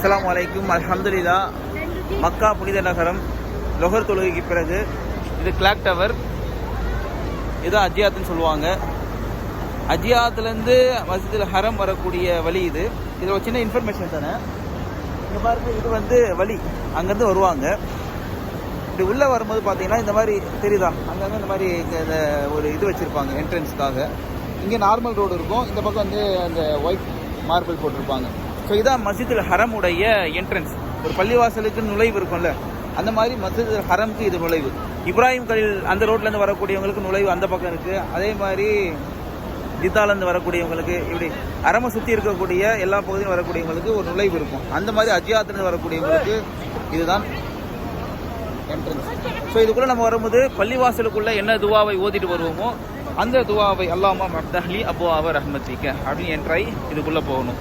அஸ்லாம் வலைக்கும் அல்ஹம்துலில்லா. மக்கா புனித நகரம். லொஹர் தொழுகைக்கு பிறகு. இது கிளாக் டவர். இது அஜியாத்துன்னு சொல்லுவாங்க. அஜியாத்துலேருந்து மசிதில் ஹரம் வரக்கூடிய வழி இது. இதில் ஒரு சின்ன இன்ஃபர்மேஷன் தானே? இங்கே மாதிரி இது வந்து வழி. அங்கேருந்து வருவாங்க. இப்படி உள்ளே வரும்போது பார்த்தீங்கன்னா இந்த மாதிரி தெரியுதா? அங்கங்கே இந்த மாதிரி இந்த ஒரு இது வச்சுருப்பாங்க என்ட்ரன்ஸ்க்காக இங்கே நார்மல் ரோடு இருக்கும். இந்த பக்கம் வந்து அந்த ஒயிட் மார்பிள் போட்டிருப்பாங்க. ஸோ இதான் மஸ்ஜிதுல் ஹரம் உடைய என்ட்ரன்ஸ் ஒரு பள்ளிவாசலுக்கு நுழைவு இருக்கும்ல. அந்த மாதிரி மஸ்ஜிதுல் ஹரம்க்கு இது நுழைவு. இப்ராஹிம் கலீல் அந்த ரோட்லேருந்து வரக்கூடியவங்களுக்கு நுழைவு அந்த பக்கம் இருக்குது அதே மாதிரி ஜித்தாலேருந்து வரக்கூடியவங்களுக்கு இப்படி அரமை சுற்றி இருக்கக்கூடிய எல்லா பகுதியும் வரக்கூடியவங்களுக்கு ஒரு நுழைவு இருக்கும். அந்த மாதிரி அஜியாத்துலேருந்து வரக்கூடியவங்களுக்கு இதுதான் என்ட்ரன்ஸ் ஸோ இதுக்குள்ளே நம்ம வரும்போது பள்ளிவாசலுக்குள்ளே என்ன துவாவை ஓதிட்டு வருவோமோ அந்த துவாவை அல்லாமா மப்தஹ்லி அபு அவர் ரஹ்மத்திக்க அப்படின்னு என்ட்ராய் இதுக்குள்ளே போகணும்.